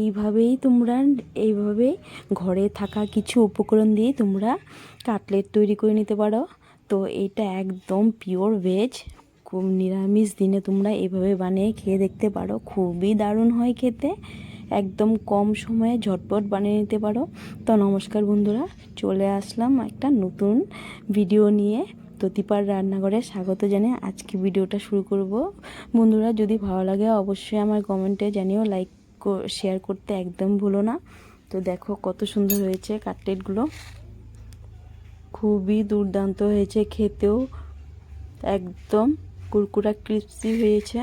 এইভাবেই তোমরা, এইভাবে ঘরে থাকা কিছু উপকরণ দিয়ে তোমরা কাটলেট তৈরি করে নিতে পারো। তো এটা একদম পিওর ভেজ খুব নিরামিষ দিনে তোমরা এভাবে বানিয়ে খেয়ে দেখতে পারো। খুবই দারুণ হয় খেতে। একদম কম সময়ে ঝটপট বানিয়ে নিতে পারো। তো নমস্কার বন্ধুরা, চলে আসলাম একটা নতুন ভিডিও নিয়ে। ততিপার রান্নাঘরে স্বাগত জানিয়ে আজকে ভিডিওটা শুরু করব। বন্ধুরা, যদি ভালো লাগে অবশ্যই আমার কমেন্টে জানিও লাইক শেয়ার করতে একদম ভুলো না। তো দেখো কত সুন্দর হয়েছে কাটলেটগুলো খুবই দুর্দান্ত হয়েছে খেতেও। একদম কুরকুরা ক্রিপসি হয়েছে।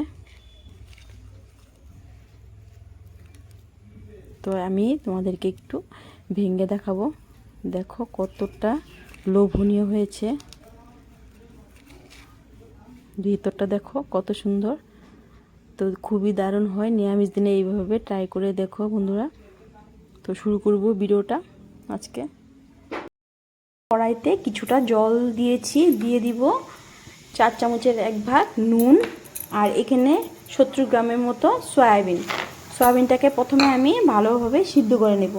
তো আমি তোমাদেরকে একটু ভেঙে দেখাবো। দেখো কতটা লোভনীয় হয়েছে। ভিতরটা দেখো কত সুন্দর। তো খুবই দারুণ হয়। নিরামিষ দিনে এইভাবে ট্রাই করে দেখো বন্ধুরা। তো শুরু করব ভিডিওটা আজকে। কড়াইতে কিছুটা জল দিয়েছি, দিয়ে দিব চার চামচের এক ভাগ নুন আর এখানে সত্তর গ্রামের মতো সয়াবিন। সয়াবিনটাকে প্রথমে আমি ভালোভাবে সিদ্ধ করে নেব।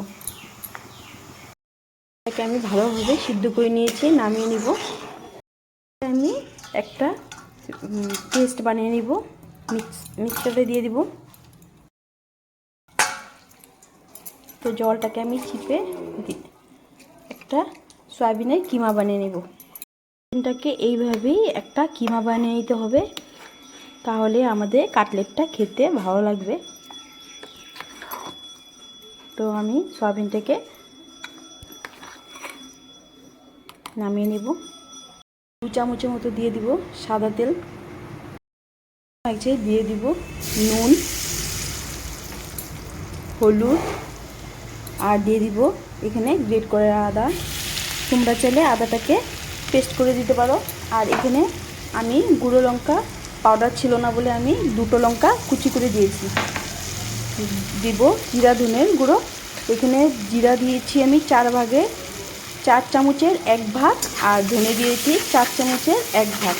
এটাকে আমি ভালোভাবে সিদ্ধ করে নিয়েছি, নামিয়ে নিব। আমি একটা পেস্ট বানিয়ে নিব। মিক্স মিক্সচারে দিয়ে দিব। তো জলটাকে আমি চিপে একটা সয়াবিনের কিমা বানিয়ে নেব। সয়াবিনটাকে এইভাবেই একটা কিমা বানিয়ে নিতে হবে। তাহলে আমাদের কাটলেটটা খেতে ভালো লাগবে। তো আমি সয়াবিনটাকে নামিয়ে নেব। দু চামচের মতো দিয়ে দিব সাদা তেল। আছে দিয়ে দিব নুন, হলুদ, আর দিয়ে দিব এখানে গ্রেট করে আদা। তোমরা চাইলে আদাটাকে পেস্ট করে দিতে পারো। আর এখানে আমি গুঁড়ো লঙ্কা পাউডার ছিল না বলে আমি দুটো লঙ্কা কুচি করে দিয়েছি। দিব জিরা, ধনের গুঁড়ো। এখানে জিরা দিয়েছি আমি চার ভাগে। চার চামচের এক ভাগ আর ধনে দিয়েছি চার চামচের এক ভাগ।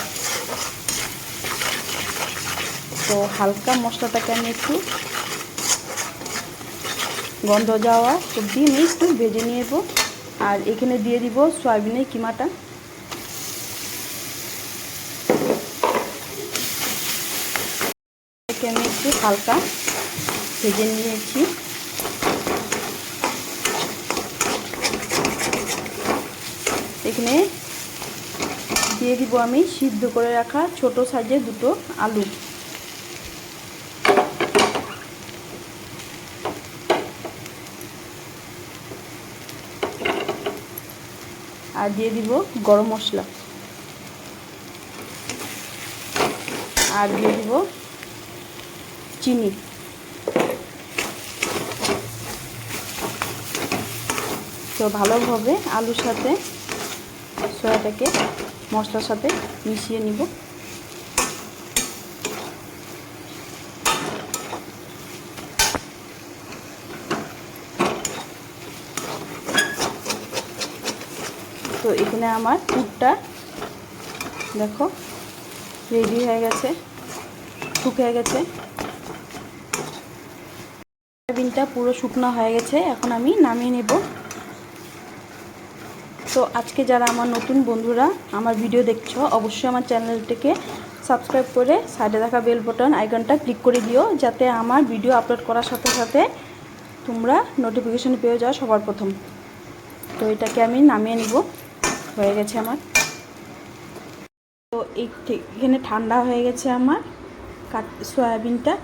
তো হালকা মশলাটাকে আমি একটু গন্ধ যাওয়া অবধি আমি একটু ভেজে নিয়ে নেব আর এখানে দিয়ে দিব সয়াবিনের কিমাটা। আমি একটু হালকা ভেজে নিয়েছি। এখানে দিয়ে দিব আমি সিদ্ধ করে রাখা ছোট সাইজের দুটো আলু। আর দিয়ে দিব গরম মশলা। আর দিয়ে দিব চিনি। তো ভালোভাবে আলুর সাথে, সয়াটাকে মশলার সাথে মিশিয়ে নিব। তো এখানে আমার পুরটা, দেখো রেডি হয়ে গেছে শুকিয়ে গেছে। সয়াবিনটা পুরো শুকনো হয়ে গেছে, এখন আমি নামিয়ে নেব। তো আজকে যারা আমার নতুন বন্ধুরা আমার ভিডিও দেখছ, অবশ্যই আমার চ্যানেলটিকে সাবস্ক্রাইব করে সাইডে থাকা বেল বটন আইকনটা ক্লিক করে দিও, যাতে আমার ভিডিও আপলোড করার সাথে সাথে তোমরা নোটিফিকেশান পেয়ে যাও সবার প্রথম। তো এটাকে আমি নামিয়ে নিব। হয়ে গেছে আমার। তো এই এখানে ঠান্ডা হয়ে গেছে আমার কাট সয়াবিনটা।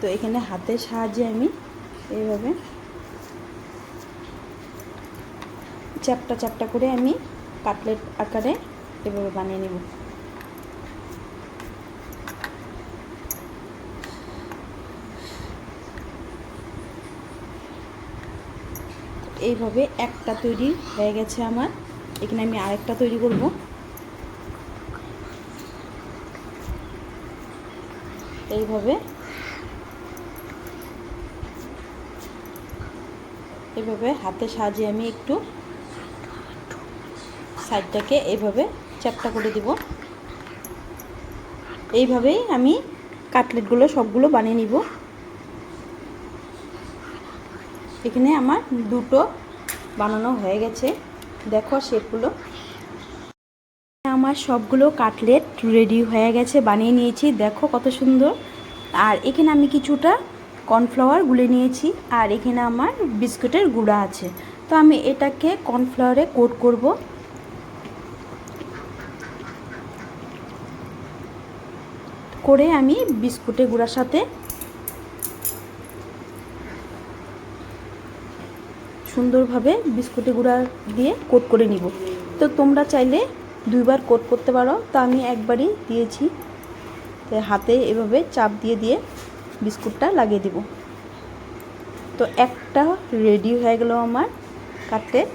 তো এখানে হাতের সাহায্যে আমি এইভাবে চ্যাপটা চ্যাপটা করে আমি কাটলেট আকারে এভাবে বানিয়ে নেব। এইভাবে একটা তৈরি হয়ে গেছে আমার। এখানে আমি আরেকটা তৈরি করব। এইভাবে। এইভাবে হাতে সাহায্যে আমি একটু সাইডটাকে এইভাবে চ্যাপটা করে দিব। এইভাবেই আমি কাটলেটগুলো সবগুলো বানিয়ে নিব। এখানে আমার দুটো বানানো হয়ে গেছে। দেখো শেপগুলো। আমার সবগুলো কাটলেট রেডি হয়ে গেছে, বানিয়ে নিয়েছি। দেখো কত সুন্দর। আর এখানে আমি কিছুটা কর্নফ্লাওয়ার গুলে নিয়েছি, আর এখানে আমার বিস্কুটের গুঁড়া আছে। তো আমি এটাকে কর্নফ্লাওয়ারে কোট করব। করে আমি বিস্কুটের গুঁড়ার সাথে সুন্দরভাবে বিস্কুটের গুঁড়া দিয়ে কোট করে নিব। তো তোমরা চাইলে দুইবার কোট করতে পারো। তো আমি একবারই দিয়েছি। হাতে এভাবে চাপ দিয়ে দিয়ে বিস্কুটটা লাগিয়ে দিব। তো একটা রেডি হয়ে গেল আমার কাটলেট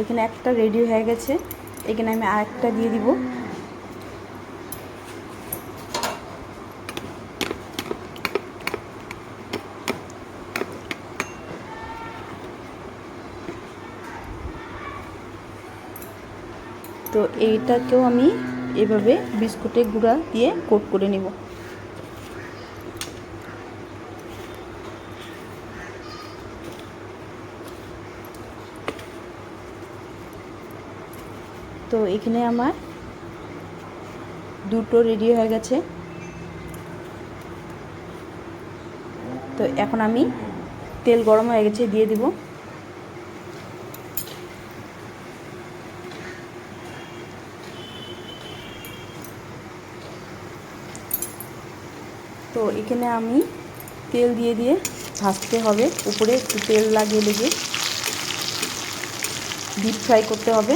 এখানে একটা রেডি হয়ে গেছে। এখানে আমি আরেকটা দিয়ে দিব। তো এইটাকেও আমি এভাবে বিস্কুটের গুঁড়া দিয়ে কোট করে নেব। তো এখানে আমার দুটো রেডি হয়ে গেছে। তো এখন আমি তেল গরম হয়ে গেছে, দিয়ে দিব। তো এখানে আমি তেল দিয়ে দিয়ে ভাজতে হবে। উপরে একটু তেল লাগিয়ে লেগে ডিপ ফ্রাই করতে হবে।